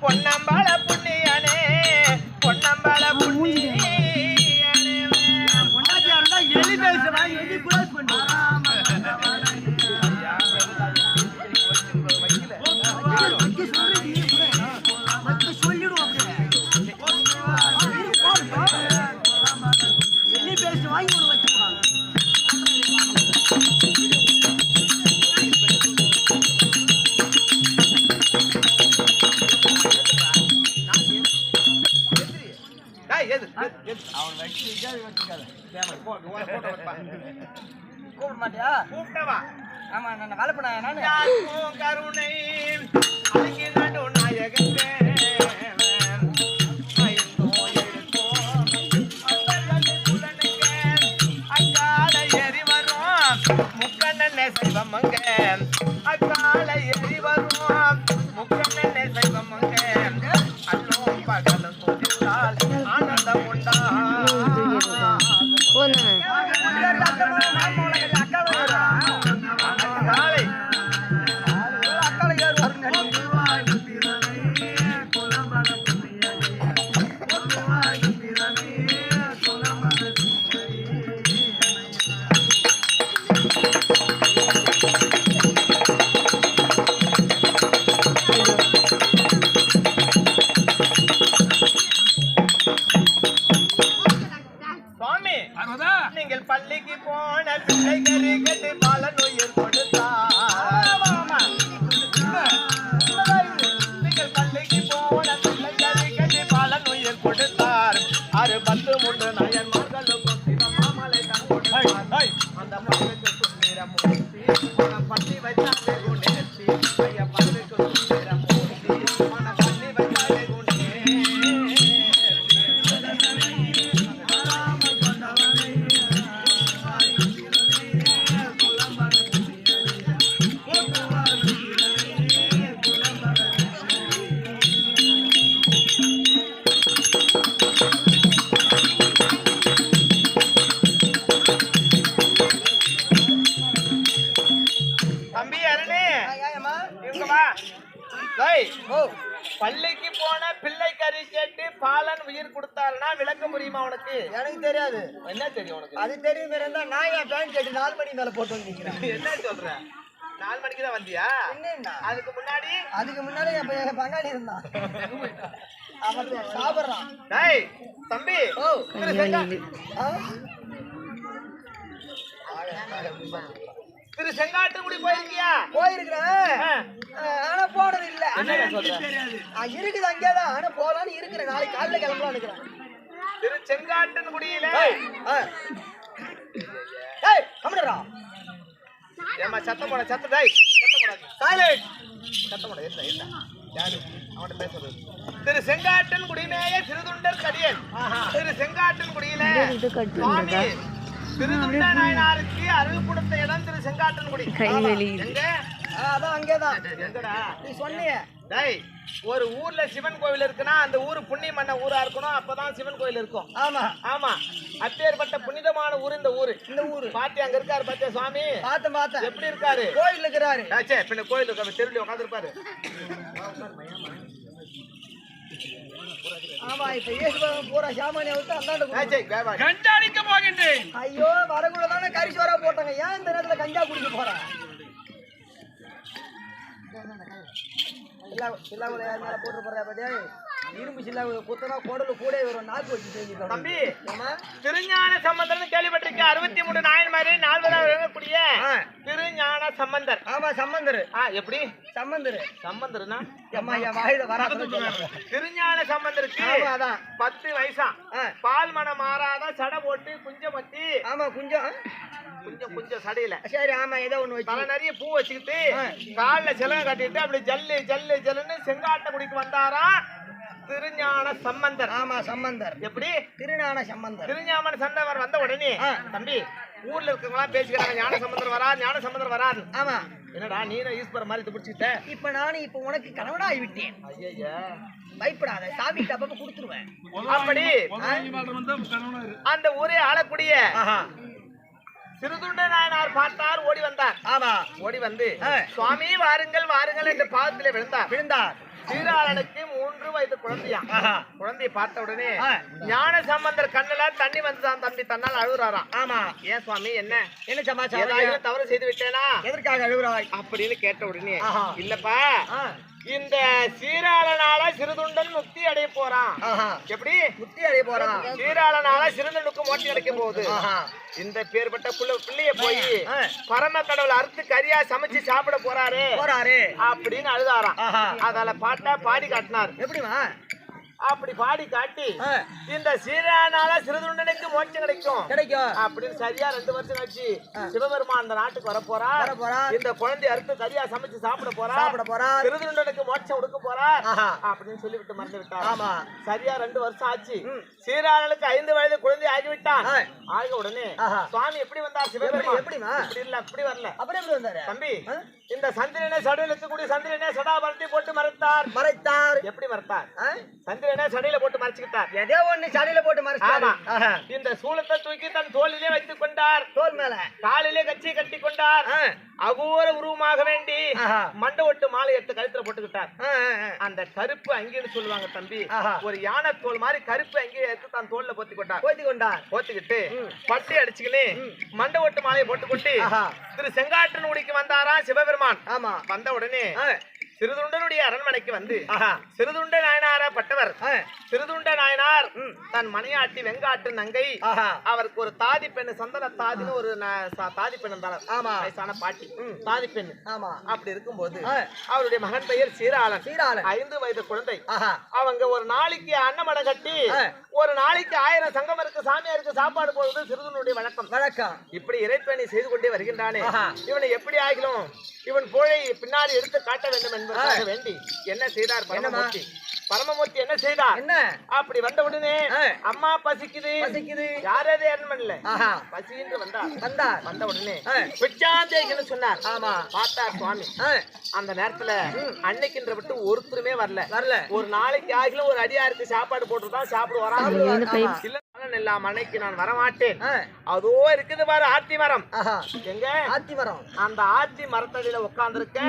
பொன்னம்பல புண்ணியனே பொன்னம்பல புண்ணியனே. பொண்டாட்டியா இருந்தா எலி பேசுறா எலி குளோஸ் சொல்லிடுவோம் எலி பேசு வாங்கி கூப்பிட மாட்டியா கூப்பிட்டவா? ஆமா நான் வளர்ப்பேன் நானு யாருக்கும் கருணை உயிர் கொடுத்தாருன்னா விளக்க முடியுமா உனக்கு? எனக்கு தெரியாது. என்ன தெரியும் உனக்கு? அது தெரியும் இருந்தா நான் என் பேண்ட் கேட்டு நாலு மணி மேல போட்டு வந்து நிக்கிறேன் என்ன சொல்ற? நாலு மணிக்கு தான் வந்தியா? அதுக்கு முன்னாடி? அதுக்கு முன்னாடி என் பங்காளி இருந்தான். அவன் சாப்பிடுறான். டேய் தம்பி. ஓ செங்கா? திரு செங்காட்டுக்குடி போயிருக்கியா? போயிருக்கிறேன். ஆனா போனது இல்ல. இருக்குது அங்கேதான். ஆனா போலான்னு இருக்கிறேன். நாளைக்கு காலையில கிளம்பலாம் இருக்கிறேன். திரு செங்காட்டின் குடியில ஆ. ஏய் கம்முடா ஏமா சத்தம் போட சத்தம் டேய் சத்தம் போடாது சைலண்ட் சத்தம் போட என்ன என்ன யாரு? அவன்கிட்ட பேசுறது. திரு செங்காட்டன் குடிமேய திருதுண்டர் கடியன். திரு செங்காட்டன் குடியில சுவாமி திருதுண்ட நாயனாருக்கு அருள் கொடுத்த இடம் திரு செங்காட்டன் குடி எங்க? அதான் அங்கேதான். நீ சொன்னியே. டேய் ஒரு ஊர்ல சிவன் கோவில் இருக்குன்னா அந்த ஊர் புண்ணியம் பண்ண ஊரா இருக்கணும் அப்பதான் சிவன் கோவில் இருக்கும். ஆமா. ஆமா. அப்பேற்பட்ட புனிதமான ஊர் இந்த ஊரு. இந்த ஊரு. பாத்தி அங்க இருக்காரு பாத்தியா சுவாமி? பார்த்தேன் பார்த்தேன் எப்படி இருக்காரு? கோயில் இருக்கிறாரு. பின்ன கோயில் தெருவில் உட்காந்துருப்பாரு ஆமா இப்ப இயேசுபவன் பூரா சாமானிய விட்டு அந்தாண்ட போறான். ஆச்சே வியாபாரி கஞ்சாடிக்க போகின்றேன் ஐயோ வரக்குள்ள தானே கரிசோரா போட்டாங்க ஏன் இந்த நேரத்துல கஞ்சா குடிக்க போறேன் சில்லா சில்லாவுல யார் மேல போட்டு போறா பாத்தியா இரும்பு சில்லா குத்தனா குடலு கூட வரும். நாக்கு வச்சு தம்பி திருஞான சம்பந்தர்னு கேள்விப்பட்டிருக்க அறுபத்தி மூணு நாயன் மாதிரி நால்வதாக இருக்கக்கூடிய ஆ. திருஞான சம்பந்தர். ஆமா சம்பந்தரு. ஆ எப்படி? சம்பந்தரு. சம்பந்தர்னா? அம்மா என் வாயில வராது திருஞான சம்பந்தருக்கு அதான். பத்து வயசா. பால் மனம் மாறாத சடை போட்டு குஞ்ச மத்தி ஆமா கொஞ்சம் கொஞ்சம் கொஞ்சம் சடையில. சரி ஆமா ஏதோ ஒண்ணு வச்சு. நிறைய பூ வச்சுக்கிட்டு. கால்ல சிலங்க கட்டிட்டு அப்படி ஜல்லு ஜல்லு ஜல்லுன்னு செங்காட்டக்குடிக்கு வந்தாரா? திருஞான சம்பந்தர். ஆமா சம்பந்தர். எப்படி? திருஞான சம்பந்தர். திருஞாமன சண்டவர் வந்த உடனே. தம்பி ஊர்ல இருக்கவங்க பேசிக்கிறாங்க ஞான சம்பந்தர் வரா ஞான சம்பந்தர் வராது ஆமா. என்னடா நீனும் ஈஸ்வர மாதிரி பிடிச்சிட்ட இப்ப நானும் இப்ப உனக்கு கணவனாகி விட்டேன் ஐயா பயப்படாத சாமி அப்பப்ப கொடுத்துருவேன். அப்படி? கணவனா அந்த ஊரே ஆளக்கூடிய சிறுதுண்ட நாயனார் பார்த்தார் ஓடி வந்தார். ஆமா. ஓடி வந்து. சுவாமி வாருங்கள் வாருங்கள் என்று பாதத்திலே விழுந்தார். விழுந்தார். சீராளனுக்கு மூன்று வயது குழந்தையா? குழந்தையை பார்த்த உடனே. ஞான சம்பந்தர் கண்ணுல தண்ணி வந்துதான் தம்பி? தன்னால் அழுகுறாராம் ஆமா. ஏன் சுவாமி என்ன? என்ன சமாச்சாரம்? தவறு செய்து விட்டேனா? எதற்காக அழுகுறாய்? அப்படின்னு கேட்ட உடனே. இல்லப்பா இந்த சீராளனால சிறுதுண்டன் முக்தி அடைய போறான். எப்படி? முத்தி அடைய போறான். சீராளனால சிறுதுண்டுக்கு மோட்சி கிடைக்க போகுது. ஆஹா. இந்த பேர்பட்ட புள்ள பிள்ளைய போய். பரம கடவுள் அறுத்து கரியா சமைச்சு சாப்பிட போறாரு போறாரு. அப்படின்னு அழுதாராம். அதால பாட்டா பாடி காட்டினார். எப்படிமா அப்படி பாடி காட்டி இந்த சீரானால சிறுதுண்டனுக்கு மோட்சம் கிடைக்கும். கிடைக்கும். அப்படின்னு சரியா ரெண்டு வருஷம் கழிச்சு சிவபெருமான் அந்த நாட்டுக்கு வர போறார். வர போறார். இந்த குழந்தை அறுத்து கரியா சமைச்சு சாப்பிட போறார். சாப்பிட போறார். சிறுதுண்டனுக்கு மோட்சம் கொடுக்க ஆஹா. அப்படின்னு சொல்லிவிட்டு மறந்து விட்டார் ஆமா. சரியா ரெண்டு வருஷம் ஆச்சு. ம். சீராளனுக்கு ஐந்து வயது குழந்தை ஆகிவிட்டான். ஆக உடனே. சுவாமி எப்படி வந்தார் சிவபெருமான்? இப்படி இல்ல அப்படி வரல. அப்புறம் எப்படி வந்தாரு? தம்பி? இந்த சந்திரனை சடையில இருக்கக்கூடிய சந்திரனை சடாபரத்தை போட்டு மறைத்தார். மறைத்தார். எப்படி மறைத்தார்? ஆ? சடையில போட்டு மறைச்சுக்கிட்டார். எதோ ஒண்ணு சடையில போட்டு மறைச்சாரு. இந்த சூலத்தை தூக்கி தன் தோளிலே வைத்துக் கொண்டார். தோல் மேல. காலிலே கச்சி கட்டி கொண்டார். அகோர உருவமாக வேண்டி. மண்டை ஒட்டு மாலை எடுத்து கழுத்துல போட்டுக்கிட்டார். அந்த கருப்பு அங்கின்னு சொல்லுவாங்க தம்பி. ஒரு யானை தோல் மாதிரி கருப்பு அங்கே எடுத்து தன் தோல்ல போத்தி கொண்டார். போத்தி கொண்டார். போத்துக்கிட்டு. பட்டி அடிச்சுக்கின்னு மண்டை ஒட்டு மாலையை போட்டுக்கொண்டு. திரு செங்காட்டனுடிக்கு வந்தாரா சிவபெருமான். ஆமா. வந்த உடனே சிறுதுண்டனுடைய அரண்மனைக்கு வந்து. சிறுதுண்ட நாயனாரா பட்டவர். சிறுதுண்ட நாயனார். தன் மனையாட்டி வெங்காட்டு நங்கை. அவருக்கு ஒரு தாதி பெண்ணு சந்தன தாதின்னு ஒரு தாதி பெண் ஆமா. வயசான பாட்டி. தாதி பெண் ஆமா. அப்படி இருக்கும்போது. அவருடைய மகன் பெயர் சீராளன். சீராளன். ஐந்து வயது குழந்தை. அவங்க ஒரு நாளைக்கு அன்னமடை கட்டி. ஒரு நாளைக்கு ஆயிரம் சங்கமருக்கு சாமியாருக்கு சாப்பாடு போடுவது சிறுதனுடைய வழக்கம். வணக்கம் இப்படி இறைப்பணி செய்து கொண்டே வருகின்றானே. இவனை எப்படி ஆகிலும் இவன் புழை பின்னாடி எடுத்து காட்ட வேண்டும் என்பதற்காக வேண்டி என்ன செய்தார் பரமமூர்த்தி? பரமமூர்த்தி என்ன செய்தார்? என்ன? அப்படி வந்த உடனே. அம்மா பசிக்குது. பசிக்குது. யாராவது பண்ணல ஆஹா. பசி என்று வந்தார். வந்தார். வந்த உடனே. பிச்சாந்தேகன்னு சொன்னார். ஆமா. பார்த்தார் சுவாமி அந்த நேரத்துல அன்னைக்குன்ற விட்டு ஒருத்தருமே வரல. வரல. ஒரு நாளைக்கு ஆகிலும் ஒரு அடியாருக்கு சாப்பாடு போட்டுதான் சாப்பிடுவார். பலன் இல்லாம அன்னைக்கு நான் வரமாட்டேன். அதோ இருக்குது பாரு ஆத்தி மரம். எங்க? ஆத்தி மரம். அந்த ஆத்தி மரத்தடியில உட்கார்ந்துருக்க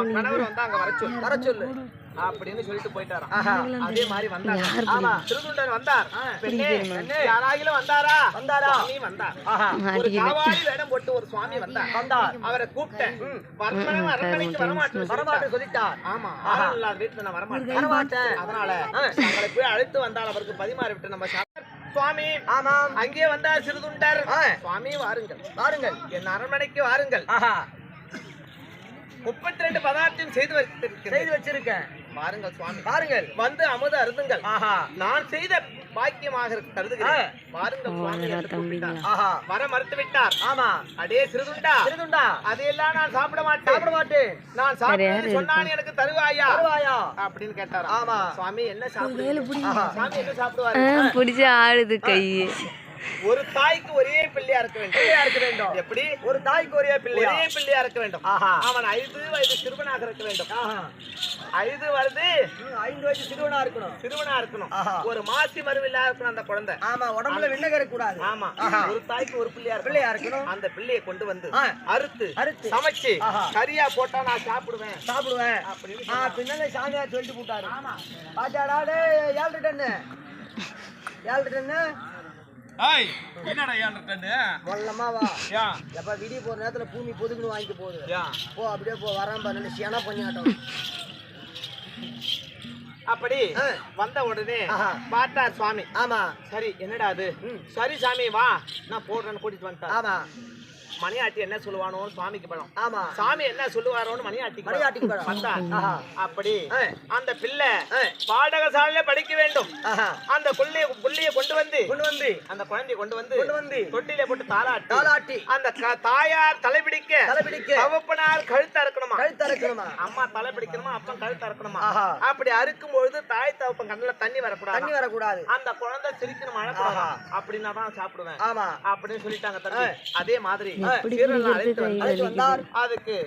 உன் கணவர் வந்து அங்க வர சொல்லு. வர சொல்லு. அப்படின்னு சொல்லிட்டு போயிட்டாராம். அதே மாதிரி வந்தாங்க. ஆமா திருகுண்டர் வந்தார். பெண்ணே யாராகிலும் வந்தாரா? வந்தாரா? சுவாமி வந்தார். ஒரு காவாலி வேடம் போட்டு ஒரு சுவாமி வந்தார். வந்தார். அவரை கூப்பிட்டேன். வரமணம் அரண்மனைக்கு வரமாட்டேன் வரமாட்டேன் சொல்லிட்டார். ஆமா. ஆள் இல்லாத வீட்டுல நான் வரமாட்டேன். வரமாட்டேன். அதனால தங்களை போய் அழைத்து வந்தால் அவருக்கு பரிமாறி விட்டு நம்ம சுவாமி ஆமாம். அங்கே வந்தார் சிறுதுண்டர். சுவாமி வாருங்கள். வாருங்கள். என் அரண்மனைக்கு வாருங்கள். முப்பத்தி ரெண்டு பதார்த்தம் செய்து வைத்திருக்கிறேன் செய்து வச்சிருக்கேன். வாருங்கள் சுவாமி. பாருங்கள் வந்து அமுத அருந்துங்கள். ஆஹா. நான் செய்த பாக்கியமாக கருதுகிறேன். ஆஹா வர மறுத்து விட்டார் ஆமா. அடே சிறுதுண்டா. திருதுண்டா அதையெல்லாம் நான் சாப்பிட மாட்டேன். சாப்பிட மாட்டேன். நான் சாப்பிடுறது சொன்னான் எனக்கு தருவாயா? வருவாயா அப்படின்னு கேட்டார் ஆமா. சுவாமி என்ன சாப்பிடுவீங்க சாமி என்ன சாப்பிடுவாரு? பிடிச்ச ஆடுது கை. ஒரு தாய்க்கு ஒரே பிள்ளையா இருக்க வேண்டும். பிள்ளையா இருக்க வேண்டும். எப்படி? ஒரு தாய்க்கு ஒரே பிள்ளையா? ஒரே பிள்ளையா இருக்க வேண்டும். அவன் ஐந்து வயது சிறுவனாக இருக்க வேண்டும். ஐந்து வருது ஐந்து வயசு சிறுவனா இருக்கணும். சிறுவனா இருக்கணும். ஒரு மாசி மருவில்லா இருக்கணும் அந்த குழந்தை. ஆமா உடம்புல விண்ணகர கூடாது ஆமா. ஒரு தாய்க்கு ஒரு பிள்ளையா. பிள்ளையா இருக்கணும். அந்த பிள்ளையை கொண்டு வந்து. அறுத்து அறுத்து. சமைச்சு. கறியா போட்டா நான் சாப்பிடுவேன். சாப்பிடுவேன். அப்படின்னு பின்னால சாமியார் சொல்லிட்டு போட்டாரு. டேய் ஏழு டன்னு ஏழு டன்னு ஏய் என்னடா ஏழு டன்னு மொல்லமா வா. ஏன் எப்ப விடிய போற நேரத்துல பூமி பொதுக்குன்னு வாங்கிட்டு போகுது. ஏன் போ அப்படியே போ வராம பாரு. சியனா பண்ணியாட்டம். அப்படி ஆ. வந்த உடனே ஆஹா. பார்த்தார் சுவாமி. ஆமா. சரி என்னடா அது. சரி சாமி வா. நான் போடுறேன்னு கூட்டிட்டு வந்துட்டார். ஆமா. மணியாட்டி என்ன சொல்லுவானோன்னு சுவாமிக்கு பலம் ஆமா. சாமி என்ன சொல்லுவாரோன்னு மணியாட்டிக்கு மணியாட்டிக்கு. அப்படி. அந்த பிள்ளை. பாடகசாலையில படிக்க வேண்டும். அந்த புள்ளைய புள்ளைய கொண்டு வந்து கொண்டு வந்து. அந்த குழந்தைய கொண்டு வந்து கொண்டு வந்து. தொட்டில போட்டு தாளாட்டி. தாலாட்டி அந்த தாயார் தலைபிடிக்க தலைபிடிக்க. தகப்பனார் கழுத்தா இருக்கணுமா கழுத்து அரைக்கணுமா அம்மா தலை பிடிக்கணுமா அப்பன் கழுத்தா இருக்கணுமா ஆஹா. அப்படி அறுக்கும் பொழுது தாய் தகப்பன் கண்ணுல தண்ணி வரக்கூடாது? தண்ணி வரக்கூடாது. அந்த குழந்தை சிரிக்கணும் அழக்கூடாது? அப்படின்னா தான் சாப்பிடுவேன். ஆமா. அப்படின்னு சொல்லிட்டாங்க அதே மாதிரி. எப்படி அதுக்கு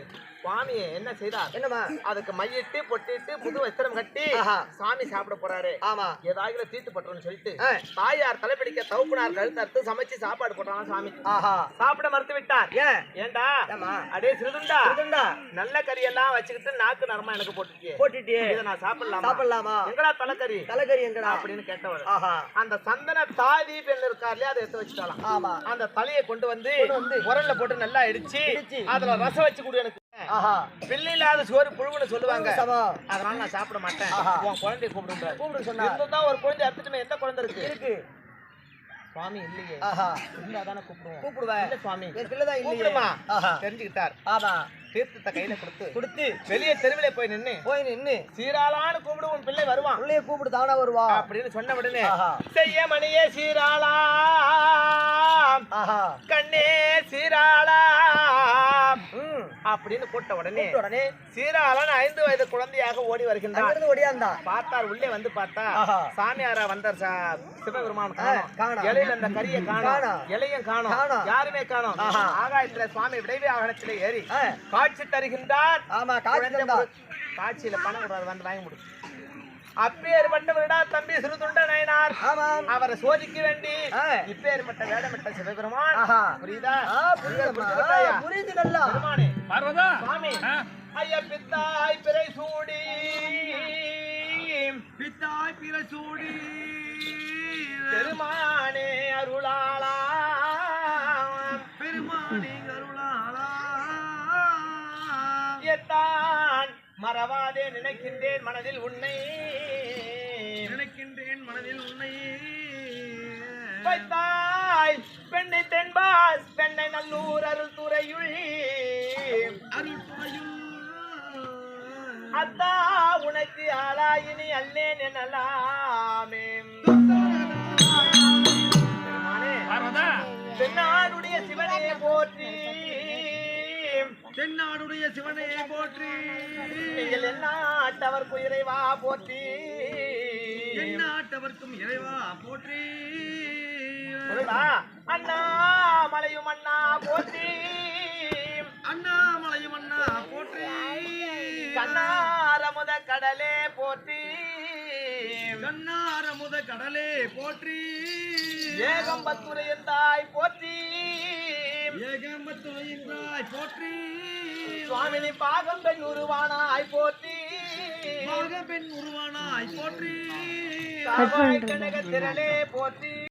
சுவாமி என்ன செய்தார் என்னம்மா? அதுக்கு மையிட்டு பொட்டிட்டு புது வஸ்திரம் கட்டி. சாமி சாப்பிட போறாரு. ஆமா. ஏதாவது தீட்டு பட்டுறோம்னு சொல்லிட்டு. தாயார் தலைப்பிடிக்க தவுப்புனார் கழுத்தறுத்து சமைச்சு சாப்பாடு போட்டாங்க சாமி. ஆஹா. சாப்பிட மறுத்து விட்டார். ஏண்டா? அடே சிறுதுண்டா. இதுண்டா நல்ல கறி எல்லாம் வச்சுக்கிட்டு நாக்கு நரமா எனக்கு போட்டுட்டியே. போட்டுட்டியே. இதை நான் சாப்பிடலாமா? சாப்பிடலாமா? எங்கடா தலைக்கறி? தலைக்கறி எங்கடா? அப்படின்னு கேட்டவள். ஆஹா. அந்த சந்தன தாதி பெண் இருக்கா இல்லையா அதை எடுத்து வச்சுட்டாலாம் ஆமா. அந்த தலையை கொண்டு வந்து உரல்ல போட்டு நல்லா இடிச்சு. அதுல ரசம் வச்சு கொடு எனக்கு. பிள்ளை இல்லாத சோறு புழுவுன்னு சொல்லுவாங்க. அதனால நான் சாப்பிட மாட்டேன். உன் குழந்தைய கூப்பிடுறாரு கூப்பிடு சொன்னா. ஒரு குழந்தை அறுத்துட்டுமே எந்த குழந்தை இருக்கு? இருக்கு. சுவாமி இல்லையே. இருந்தா தானே கூப்பிடுவோம். கூப்பிடுவேன் இல்ல சுவாமி. பிள்ளைதான் இல்லையே. கூப்பிடுமா? ஆஹா. தெரிஞ்சுக்கிட்டார். ஆமா தீர்த்தத்தை கையில கொடுத்து. கொடுத்து. வெளியே தெருவிலே போய் நின்னு. போய் நின்னு. சீராளான்னு கூப்பிடு உன் பிள்ளை வருவான். பிள்ளைய கூப்பிடு தானா வருவா? அப்படின்னு சொன்ன உடனே. செய்ய மணியே சீராளா. கண்ணே அப்படின்னு கூட்ட உடனே உடனே சீராளன் ஐந்து வயது குழந்தையாக ஓடி வருகின்றான் ஒடியாந்தா பார்த்தார் உள்ளே வந்து பார்த்தா. சாமியாரா வந்தார் சிவபெருமான். இலையில அந்த கரியை காணோம். இலையும் காணோம். யாருமே காணோம். ஆகாயத்துல சுவாமி விடைவே ஆகனத்திலே ஏறி காட்சி தருகின்றார். ஆமா காட்சி காட்சியில பணம் கொடுறாரு வந்து வாங்கி முடி அப்பேற்பட்டவரிடா தம்பி சிறுதுண்ட நயனார் அவரை சோதிக்க வேண்டி. இப்பேற்பட்ட வேடமிட்ட சிவபெருமான். புரியுதா? புரியுது நல்லா. பெருமானே பார்வதா? ஐயா பித்தாய் பிறை சூடி பித்தாய் பிரசூடி பெருமானே அருளாளா பெருமானி அருளாளா எத்தான் மறவாதே நினைக்கின்றேன் மனதில் உன்னை. நினைக்கின்றேன் மனதில் உன்னை. வைத்தாய் பெண்ணை தென்பாஸ் பெண்ணை நல்லூர் அருள் துறையுள் அத்தா உனக்கு ஆளாயினி அல்லேன் எனலாமே தென்னாடுடைய சிவனையை போற்றி. தென்னாடுடைய சிவனே போற்றி. எந்நாட்டவர் குயிரைவா போற்றி. எந்நாட்டவர்க்கும் இறைவா போற்றி. சொல்லுடா. அண்ணாமலையும் அண்ணா போற்றி. அண்ணாமலையும் அண்ணா போற்றி. கண்ணாரமுத கடலே போற்றி. கண்ணாரமுத கடலே போற்றி. ஏகம்பத்துரையின் தாய் போற்றி. ஏகம்பத்துறையின்றாய் போற்றி. சுவாமினி பாகம் பெண் உருவானாய் போற்றி. பாக பெண் உருவானாய் போற்றி. கனக திரளே போற்றி.